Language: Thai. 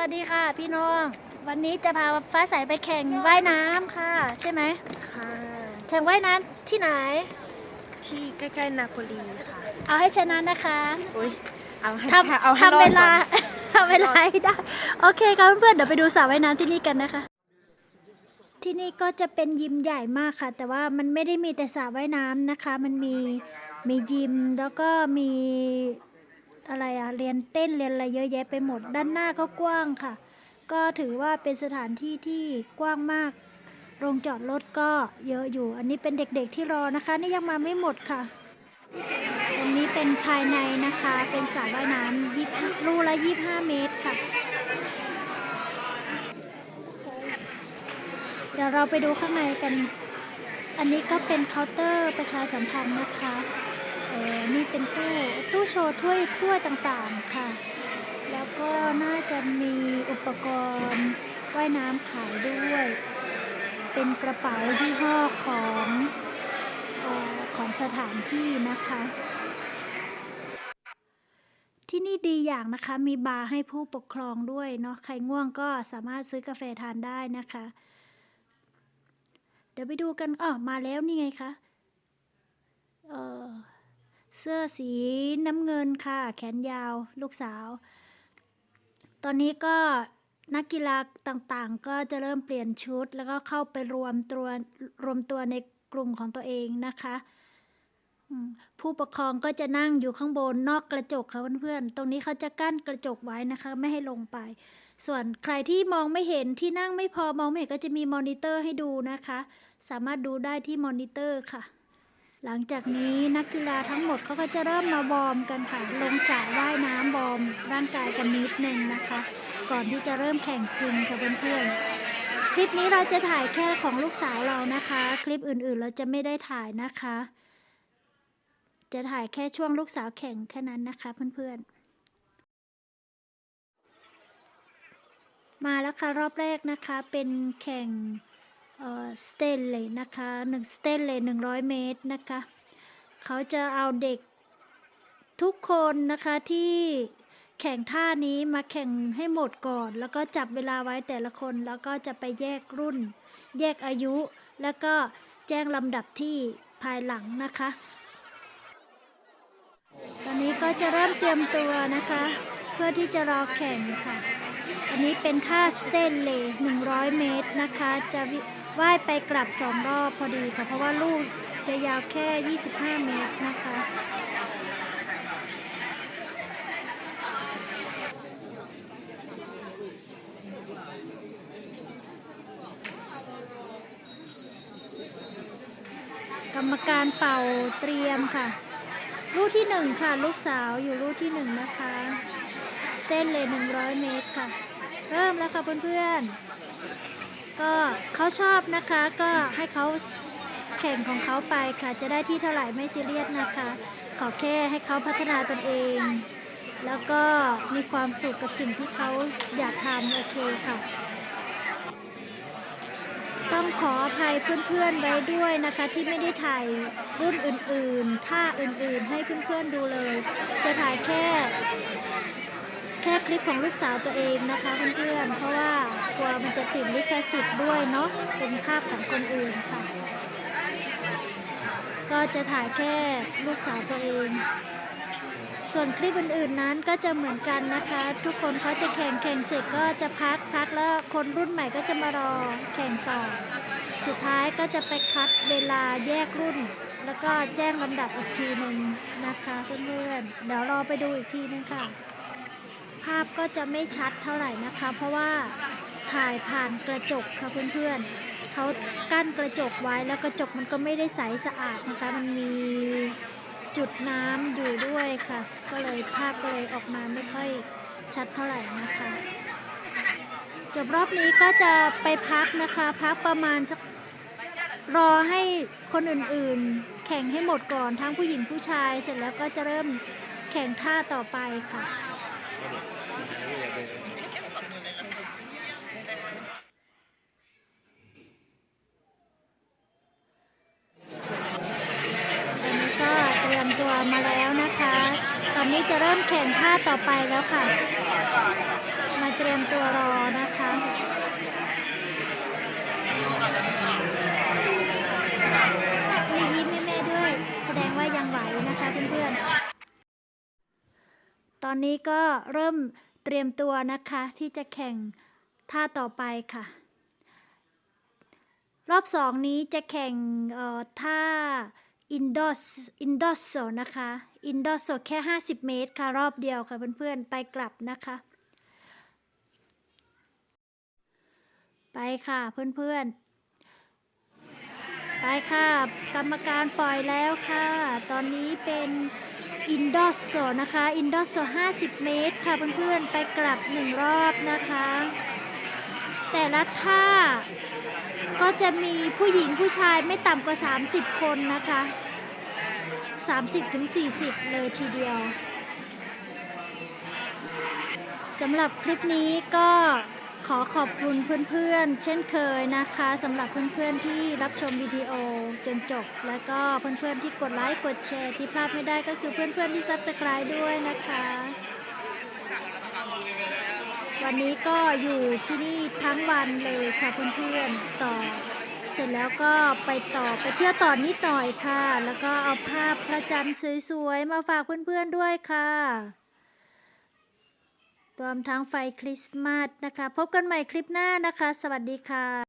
วัสดีค่ะพี่น้อง วันนี้จะพาฟ้าใสไปแข่งว่ายน้ำค่ะ ใช่ไหมค่ะแข่งว่ายน้ำที่ไหน ที่ใกล้ๆนาโปลีค่ะเอาให้ชนะนะคะอุ้ยเอาให้ทำเอาให้รอทำเวดลาก่อนทำเวลาให้ได้ โอเคครับเพื่อนๆเดี๋ยวไปดูสระว่ายน้ำที่นี่กันนะคะ ที่นี่ก็จะเป็นยิมใหญ่มากค่ะ แต่ว่ามันไม่ได้มีแต่สระว่ายน้ำนะคะ มันมีมียิมแล้วก็มี อะไรอะเรียนเต้นเรียนอะไรเยอะแยะไปหมด ด้านหน้าก็กว้างค่ะ ก็ถือว่าเป็นสถานที่ที่กว้างมากโรงจอดรถก็เยอะอยู่ อันนี้เป็นเด็กๆที่รอนะคะ นี่ยังมาไม่หมดค่ะ ตรงนี้เป็นภายในนะคะ เป็นสระว่ายน้ำยี่รูละ25เมตรค่ะ เดี๋ยวเราไปดูข้างในกัน อันนี้ก็เป็นเคาน์เตอร์ประชาสัมพันธ์นะคะ ออนี่เป็นตู้ตู้โชว์ถ้วยถ้วยต่างๆค่ะ แล้วก็น่าจะมีอุปกรณ์ว่ายน้ำขายด้วย เป็นกระเป๋ายี่ห้อของออของสถานที่นะคะ ที่นี่ดีอย่างนะคะ มีบาร์ให้ผู้ปกครองด้วยเนาะใครง่วงก็สามารถซื้อกาแฟทานได้นะคะ เดี๋ยวไปดูกันอ๋อมาแล้วนี่ไงคะเออ เสื้อสีน้ำเงินค่ะ แขนยาวลูกสาว ตอนนี้ก็นักกีฬาต่างๆ ก็จะเริ่มเปลี่ยนชุด แล้วก็เข้าไปรวมตัวรวมตัวในกลุ่มของตัวเองนะคะผู้ปกครองก็จะนั่งอยู่ข้างบนนอกกระจกค่ะเพื่อนๆ ตรงนี้เขาจะกั้นกระจกไว้นะคะ ไม่ให้ลงไป ส่วนใครที่มองไม่เห็นที่นั่งไม่พอมองไม่เห็นก็จะมีมอนิเตอร์ให้ดูนะคะ สามารถดูได้ที่มอนิเตอร์ค่ะ หลังจากนี้นักกีฬาทั้งหมดเขาก็จะเริ่มมาวอร์มกันค่ะ ลงสระว่ายน้ำวอร์มร่างกายกันนิดนึงนะคะ ก่อนที่จะเริ่มแข่งจริงค่ะเพื่อนๆ คลิปนี้เราจะถ่ายแค่ของลูกสาวเรานะคะ คลิปอื่นๆเราจะไม่ได้ถ่ายนะคะ จะถ่ายแค่ช่วงลูกสาวแข่งแค่นั้นนะคะเพื่อนๆมาแล้วค่ะรอบแรกนะคะเป็นแข่ง สเตนเลยนะคะหนึ่งสเตนเลยหนึ่งร้อยเมตรนะคะเขาจะเอาเด็กทุกคนนะคะที่แข่งท่านี้มาแข่งให้หมดก่อน แล้วก็จับเวลาไว้แต่ละคนแล้วก็จะไปแยกรุ่น แยกอายุ แล้วก็แจ้งลำดับที่ภายหลังนะคะ ตอนนี้ก็จะเริ่มเตรียมตัวนะคะ เพื่อที่จะรอแข่งค่ะ อันนี้เป็นท่าสเตนเลย์100 เมตรนะคะจะ วิว่ายไปกลับสองรอบพอดีค่ะ เพราะว่าลูกจะยาวแค่ 25 เมตรนะคะ กรรมการเป่าเตรียมค่ะ ลูกที่หนึ่งค่ะ ลูกสาวอยู่ลูกที่หนึ่งนะคะ สเตนเลยหนึ่งร้อยเมตรค่ะ เริ่มแล้วค่ะเพื่อนๆ ก็เขาชอบนะคะก็ให้เขาแข่งของเขาไปค่ะ จะได้ที่เท่าไหร่ไม่ซีเรียสนะคะ ขอแค่ให้เขาพัฒนาตนเอง แล้วก็มีความสุขกับสิ่งที่เขาอยากทำโอเคค่ะ ต้องขออภัยเพื่อนๆไว้ด้วยนะคะ ที่ไม่ได้ถ่ายรุ่นอื่นๆท่าอื่นๆ ให้เพื่อนๆดูเลย จะถ่ายแค่ แค่คลิปของลูกสาวตัวเองนะคะเพื่อนๆ เพราะว่ากลัวมันจะติดลิขสิทธิ์ด้วยเนาะ เป็นภาพของคนอื่นค่ะ ก็จะถ่ายแค่ลูกสาวตัวเอง ส่วนคลิปอื่นๆนั้นก็จะเหมือนกันนะคะ ทุกคนเขาจะแข่งแข่งเสร็จก็จะพักพักแล้วคนรุ่นใหม่ก็จะมารอแข่งต่อ สุดท้ายก็จะไปคัดเวลาแยกรุ่น แล้วก็แจ้งลำดับอีกทีหนึ่งนะคะเพื่อนๆ เดี๋ยวรอไปดูอีกทีนึงค่ะ ภาพก็จะไม่ชัดเท่าไหร่นะคะ เพราะว่าถ่ายผ่านกระจกค่ะเพื่อนๆเขากั้นกระจกไว้แล้วกระจกมันก็ไม่ได้ใสสะอาดนะคะ มันมีจุดน้ำอยู่ด้วยค่ะ ก็เลยภาพก็เลยออกมาไม่ค่อยชัดเท่าไหร่นะคะจบรอบนี้ก็จะไปพักนะคะ พักประมาณสักรอให้คนอื่นๆ แข่งให้หมดก่อนทั้งผู้หญิงผู้ชาย เสร็จแล้วก็จะเริ่มแข่งท่าต่อไปค่ะ ก็เตรียมตัวมาแล้วนะคะ ตอนนี้จะเริ่มแข่งท่าต่อไปแล้วค่ะ มาเตรียมตัวรอนะคะมียิ้มให้แม่ด้วย แสดงว่ายังไหวนะคะเพื่อนๆ ตอนนี้ก็เริ่มเตรียมตัวนะคะ ที่จะแข่งท่าต่อไปค่ะ รอบสองนี้จะแข่งเอ่อท่าอินดอสอินดอสโซนะคะอินดอสโซแค่ 50 เมตรค่ะ รอบเดียวค่ะเพื่อนๆ ไปกลับนะคะ ไปค่ะเพื่อนๆไปค่ะ กรรมการปล่อยแล้วค่ะ ตอนนี้เป็น อินดอสโซนะคะ อินดอสโซ50 เมตรค่ะเพื่อนๆ ไปกลับหนึ่งรอบนะคะ แต่ละท่าก็จะมีผู้หญิงผู้ชายไม่ต่ำกว่า 30 คนนะคะ 30ถึงเลยทีเดียวสำหรับคลิปนี้ก็ ขอขอบคุณเพื่อนๆ เช่นเคยนะคะสำหรับเพื่อนๆที่รับชมวิดีโอจนจบ แล้วก็เพื่อนๆที่กดไลค์กดแชร์ที่พลาดไม่ได้ก็คือเพื่อนๆที่ซับสไคร b ์ด้วยนะคะ วันนี้ก็อยู่ที่นี่ทั้งวันเลยค่ะเพื่อนๆต่อ เสร็จแล้วก็ไปต่อไปเที่ยวต่อนิดหน่อยค่ะ แล้วก็เอาภาพพระจันทร์สวยๆมาฝากเพื่อนๆด้วยค่ะ รวมทั้งไฟคริสต์มาสนะคะ พบกันใหม่คลิปหน้านะคะ สวัสดีค่ะ